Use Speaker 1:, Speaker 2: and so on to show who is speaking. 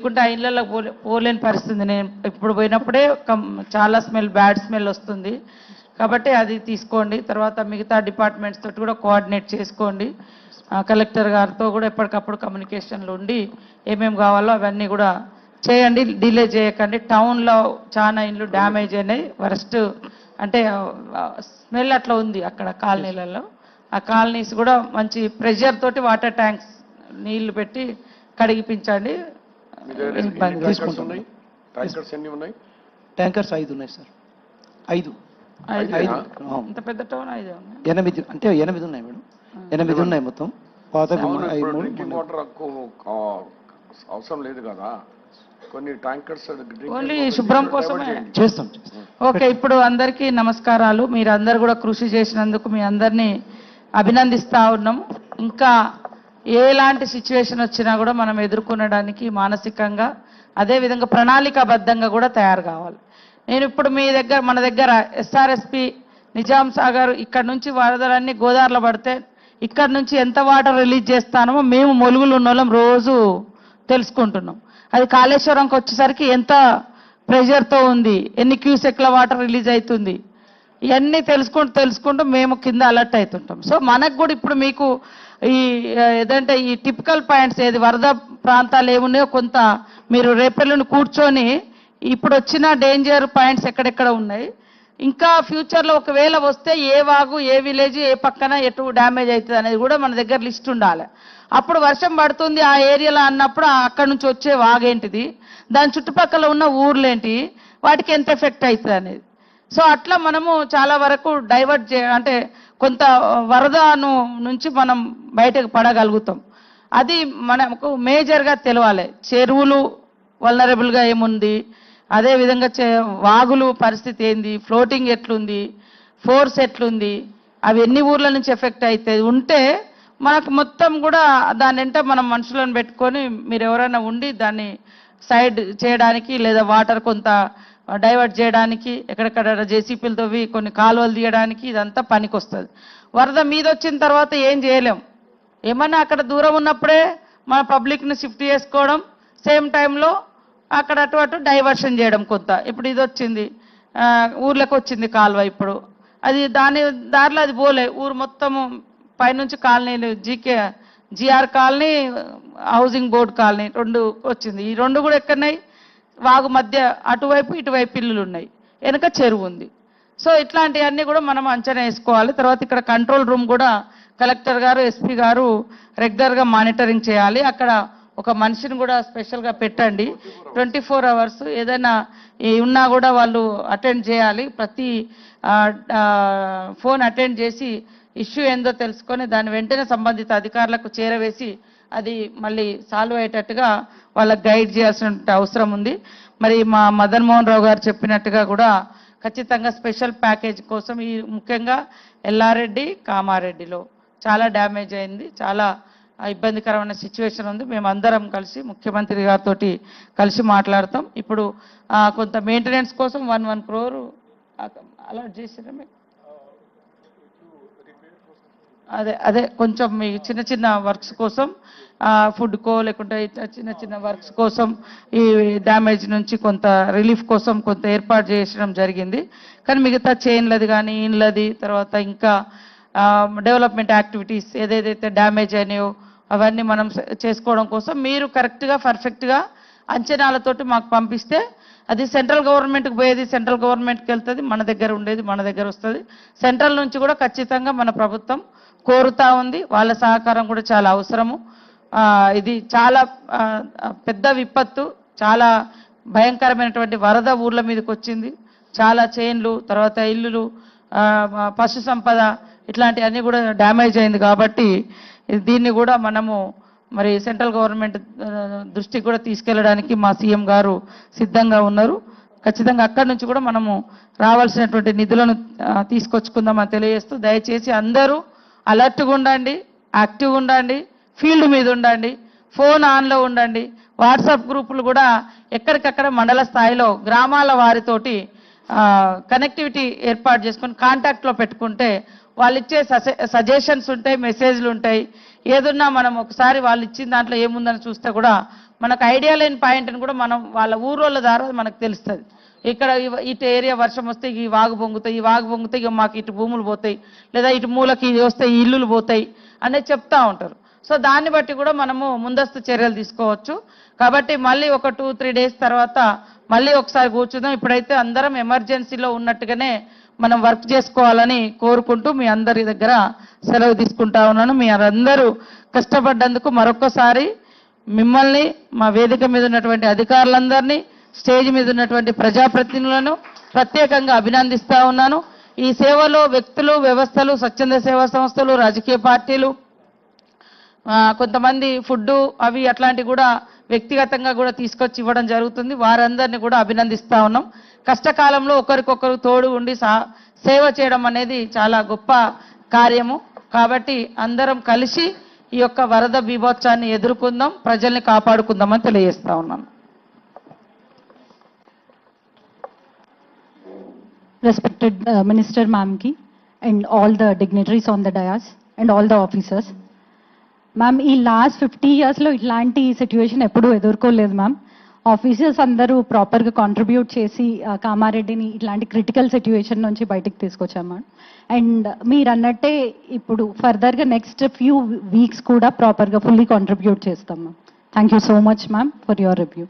Speaker 1: లేకుంటే ఆ ఇళ్ళలో పోలే పోలేని పరిస్థితి. నేను ఇప్పుడు పోయినప్పుడే కం- చాలా స్మెల్ బ్యాడ్ స్మెల్ వస్తుంది. కాబట్టి అది తీసుకోండి. తర్వాత మిగతా డిపార్ట్మెంట్స్ తోటి కూడా కోఆర్డినేట్ చేసుకోండి. కలెక్టర్ గారితో కూడా ఎప్పటికప్పుడు కమ్యూనికేషన్లో ఉండి ఏమేమి కావాలో అవన్నీ కూడా చేయండి. డిలే చేయకండి. టౌన్లో చాలా ఇండ్లు డ్యామేజ్ అయినాయి. వరస్ట్ అంటే స్మెల్ అట్లా ఉంది అక్కడ కాలనీలలో. ఆ కాలనీస్ కూడా మంచి ప్రెషర్ తోటి వాటర్ ట్యాంక్స్ నీళ్ళు పెట్టి కడిగిపించండి. ఇబ్బంది
Speaker 2: ట్యాంకర్స్. ఉన్నాయి. ట్యాంకర్స్ ఎన్ని ఉన్నాయి?
Speaker 3: ట్యాంకర్స్ ఐదు ఉన్నాయి సార్ ఐదు.
Speaker 1: ఇంత పెద్ద టౌన్ ఐదు.
Speaker 3: ఎనిమిది అంటే ఎనిమిది ఉన్నాయి మేడం. ఎనిమిది ఉన్నాయి మొత్తం. పాత
Speaker 2: డ్రింకింగ్ వాటర్ అవసరం లేదు కదా. కొన్ని ట్యాంకర్స్
Speaker 1: ఓన్లీ శుభ్రం కోసమే.
Speaker 3: చేస్తాం
Speaker 1: ఓకే ఇప్పుడు అందరికీ నమస్కారాలు. మీరు అందరు కూడా కృషి చేసినందుకు మీ అందరినీ అభినందిస్తా ఉన్నాం ఇంకా ఎలాంటి సిచ్యువేషన్ వచ్చినా కూడా మనం ఎదుర్కొనడానికి మానసికంగా అదే విధంగా ప్రణాళికాబద్ధంగా కూడా తయారు కావాలి. నేను ఇప్పుడు మీ దగ్గర మన దగ్గర ఎస్ఆర్ఎస్పి నిజాం సాగర్ ఇక్కడ నుంచి వరదలన్నీ గోదావరిలో పడితే ఇక్కడ నుంచి ఎంత వాటర్ రిలీజ్ చేస్తానో మేము మొలుగులు ఉన్న వాళ్ళం రోజు తెలుసుకుంటున్నాం. అది కాళేశ్వరంకి వచ్చేసరికి ఎంత ప్రెషర్తో ఉంది ఎన్ని క్యూసెక్ల వాటర్ రిలీజ్ అవుతుంది ఇవన్నీ తెలుసుకుంటూ తెలుసుకుంటూ మేము కింద అలర్ట్ అవుతుంటాం. సో మనకు కూడా ఇప్పుడు మీకు ఈ ఏదంటే ఈ టిపికల్ పాయింట్స్ ఏది వరద ప్రాంతాలు ఏమున్నాయో కొంత మీరు రేపర్లను కూర్చొని ఇప్పుడు వచ్చిన డేంజర్ పాయింట్స్ ఎక్కడెక్కడ ఉన్నాయి? ఇంకా ఫ్యూచర్లో ఒకవేళ వస్తే ఏ వాగు ఏ విలేజ్ ఏ పక్కన ఎటు డ్యామేజ్ అవుతుంది అనేది కూడా మన దగ్గర లిస్ట్ ఉండాలి. అప్పుడు వర్షం పడుతుంది ఆ ఏరియాలో అన్నప్పుడు అక్కడ నుంచి వచ్చే వాగేంటిది? దాని చుట్టుపక్కల ఉన్న ఊర్లేంటి? వాటికి ఎంత ఎఫెక్ట్ అవుతుంది అనేది. సో అట్లా మనము చాలా వరకు డైవర్ట్ చే అంటే కొంత వరదను నుంచి మనం బయటకు పడగలుగుతాం. అది మనకు మేజర్గా తెలవాలి. చెరువులు వల్నరబుల్గా ఏముంది? అదే విధంగా చే వాగులు పరిస్థితి ఏంది? ఫ్లోటింగ్ ఎట్లుంది? ఫోర్స్ ఎట్లుంది? అవి ఎన్ని ఊర్ల నుంచి ఎఫెక్ట్ అవుతాయి ఉంటే మనకు మొత్తం కూడా దాని వెంట మనం మనుషులను పెట్టుకొని మీరు ఎవరైనా ఉండి దాన్ని సైడ్ చేయడానికి లేదా వాటర్ కొంత డైవర్ట్ చేయడానికి ఎక్కడెక్కడ జేసీపీలతో కొన్ని కాలువలు తీయడానికి ఇదంతా పనికి వస్తుంది వరద మీద వచ్చిన తర్వాత ఏం చేయలేం. ఏమన్నా అక్కడ దూరం ఉన్నప్పుడే మన పబ్లిక్ని షిఫ్ట్ చేసుకోవడం సేమ్ టైంలో అక్కడ అటు అటు డైవర్షన్ చేయడం కొంత. ఇప్పుడు ఇది వచ్చింది ఊర్లోకి వచ్చింది కాలువ ఇప్పుడు. అది దాని దారిలో అది పోలే. ఊరు మొత్తము పైనుంచి కాలనీలు GK GR colony housing board colony రెండు వచ్చింది. ఈ రెండు కూడా ఎక్కడన్నాయి వాగు మధ్య అటువైపు ఇటువైపు ఇల్లులు ఉన్నాయి వెనక చెరువు ఉంది. సో ఇట్లాంటివన్నీ కూడా మనం అంచనా వేసుకోవాలి. తర్వాత ఇక్కడ కంట్రోల్ రూమ్ కూడా కలెక్టర్ గారు ఎస్పీ గారు రెగ్యులర్గా మానిటరింగ్ చేయాలి. అక్కడ ఒక మనిషిని కూడా స్పెషల్గా పెట్టండి. ట్వంటీ ఫోర్ అవర్స్ ఏదైనా ఉన్నా కూడా వాళ్ళు అటెండ్ చేయాలి. ప్రతి ఫోన్ అటెండ్ చేసి ఇష్యూ ఏందో తెలుసుకొని దాని వెంటనే సంబంధిత అధికారులకు చేరవేసి అది మళ్ళీ సాల్వ్ అయ్యేటట్టుగా వాళ్ళకి గైడ్ చేయాల్సిన అవసరం ఉంది. మరి మా మదన్ మోహన్ రావు గారు చెప్పినట్టుగా కూడా ఖచ్చితంగా స్పెషల్ ప్యాకేజ్ కోసం ఈ ముఖ్యంగా ఎల్లారెడ్డి కామారెడ్డిలో చాలా డ్యామేజ్ అయింది. చాలా ఇబ్బందికరమైన సిచ్యువేషన్ ఉంది. మేము అందరం కలిసి ముఖ్యమంత్రి గారితో కలిసి మాట్లాడతాం. ఇప్పుడు కొంత మెయింటెనెన్స్ కోసం వన్ వన్ క్రోర్ అలర్ట్ చేసినా మీకు అదే అదే కొంచెం మీ చిన్న చిన్న వర్క్స్ కోసం ఫుడ్ కో లేకుంటే ఇట్లా చిన్న చిన్న వర్క్స్ కోసం ఈ డ్యామేజ్ నుంచి కొంత రిలీఫ్ కోసం కొంత ఏర్పాటు చేయడం జరిగింది. కానీ మిగతా చైన్లది కానీ ఇండ్లది తర్వాత ఇంకా డెవలప్మెంట్ యాక్టివిటీస్ ఏదేదైతే డ్యామేజ్ అయినాయో అవన్నీ మనం చేసుకోవడం కోసం మీరు కరెక్ట్గా పర్ఫెక్ట్గా అంచనాలతోటి మాకు పంపిస్తే అది సెంట్రల్ గవర్నమెంట్కి పోయేది సెంట్రల్ గవర్నమెంట్కి వెళ్తుంది మన దగ్గర ఉండేది మన దగ్గర వస్తుంది. సెంట్రల్ నుంచి కూడా ఖచ్చితంగా మన ప్రభుత్వం కోరుతా ఉంది. వాళ్ళ సహకారం కూడా చాలా అవసరము. ఇది చాలా పెద్ద విపత్తు చాలా భయంకరమైనటువంటి వరద ఊర్ల మీదకి వచ్చింది చాలా చైన్లు తర్వాత ఇల్లులు పశు సంపద ఇట్లాంటివన్నీ కూడా డ్యామేజ్ అయింది కాబట్టి దీన్ని కూడా మనము మరి సెంట్రల్ గవర్నమెంట్ దృష్టికి కూడా తీసుకెళ్ళడానికి మా సీఎం గారు సిద్ధంగా ఉన్నారు. ఖచ్చితంగా అక్కడి నుంచి కూడా మనము రావాల్సినటువంటి నిధులను తీసుకొచ్చుకుందామని తెలియజేస్తూ దయచేసి అందరూ అలర్ట్గా ఉండండి యాక్టివ్గా ఉండండి ఫీల్డ్ మీద ఉండండి ఫోన్ ఆన్లో ఉండండి. వాట్సాప్ గ్రూపులు కూడా ఎక్కడికక్కడ మండల స్థాయిలో గ్రామాల వారితోటి కనెక్టివిటీ ఏర్పాటు చేసుకొని కాంటాక్ట్లో పెట్టుకుంటే వాళ్ళు ఇచ్చే సజెషన్స్ ఉంటాయి మెసేజ్లు ఉంటాయి. ఏదున్నా మనం ఒకసారి వాళ్ళు ఇచ్చిన దాంట్లో ఏముందని చూస్తే కూడా మనకు ఐడియా లేని పాయింట్ని కూడా మనం వాళ్ళ ఊరోళ్ళ ద్వారా మనకు తెలుస్తుంది. ఇక్కడ ఇటు ఏరియా వర్షం వస్తే ఈ వాగు పొంగుతాయి ఈ వాగు పొంగితే ఇక మాకు ఇటు భూములు పోతాయి లేదా ఇటు మూలకి వస్తే ఇల్లులు పోతాయి అనేది చెప్తా ఉంటారు. సో దాన్ని బట్టి కూడా మనము ముందస్తు చర్యలు తీసుకోవచ్చు. కాబట్టి మళ్ళీ ఒక టూ త్రీ డేస్ తర్వాత మళ్ళీ ఒకసారి కూర్చుందాం. ఇప్పుడైతే అందరం ఎమర్జెన్సీలో ఉన్నట్టుగానే మనం వర్క్ చేసుకోవాలని కోరుకుంటూ మీ అందరి దగ్గర సెలవు తీసుకుంటా ఉన్నాను. మీ అందరూ కష్టపడ్డందుకు మరొకసారి మిమ్మల్ని మా వేదిక మీద ఉన్నటువంటి అధికారులందరినీ స్టేజ్ మీద ఉన్నటువంటి ప్రజాప్రతినిధులను ప్రత్యేకంగా అభినందిస్తా ఉన్నాను. ఈ సేవలో వ్యక్తులు వ్యవస్థలు స్వచ్ఛంద సేవా సంస్థలు రాజకీయ పార్టీలు కొంతమంది ఫుడ్ అవి అట్లాంటివి కూడా వ్యక్తిగతంగా కూడా తీసుకొచ్చి ఇవ్వడం జరుగుతుంది. వారందరినీ కూడా అభినందిస్తా ఉన్నాం. కష్టకాలంలో ఒకరికొకరు తోడు ఉండి సా- సేవ చేయడం అనేది చాలా గొప్ప కార్యము. కాబట్టి అందరం కలిసి ఈ యొక్క వరద బీభోత్సాన్ని ఎదుర్కొందాం ప్రజల్ని కాపాడుకుందామని తెలియజేస్తా ఉన్నాను.
Speaker 4: Respected minister మ్యామ్కి and all the all on the dais and all the officers ma'am ఈ లాస్ట్ ఫిఫ్టీ ఇయర్స్లో ఇట్లాంటి సిచ్యువేషన్ ఎప్పుడూ ఎదుర్కోలేదు మ్యామ్ ఆఫీసర్స్ అందరూ ప్రాపర్గా కాంట్రిబ్యూట్ చేసి కామారెడ్డిని ఇట్లాంటి క్రిటికల్ సిచ్యువేషన్ నుంచి బయటికి తీసుకొచ్చాం మ్యామ్ అండ్ మీరు అన్నట్టే ఇప్పుడు ఫర్దర్గా నెక్స్ట్ ఫ్యూ వీక్స్ కూడా ప్రాపర్గా ఫుల్లీ కాంట్రిబ్యూట్ చేస్తాం thank you so much ma'am for your review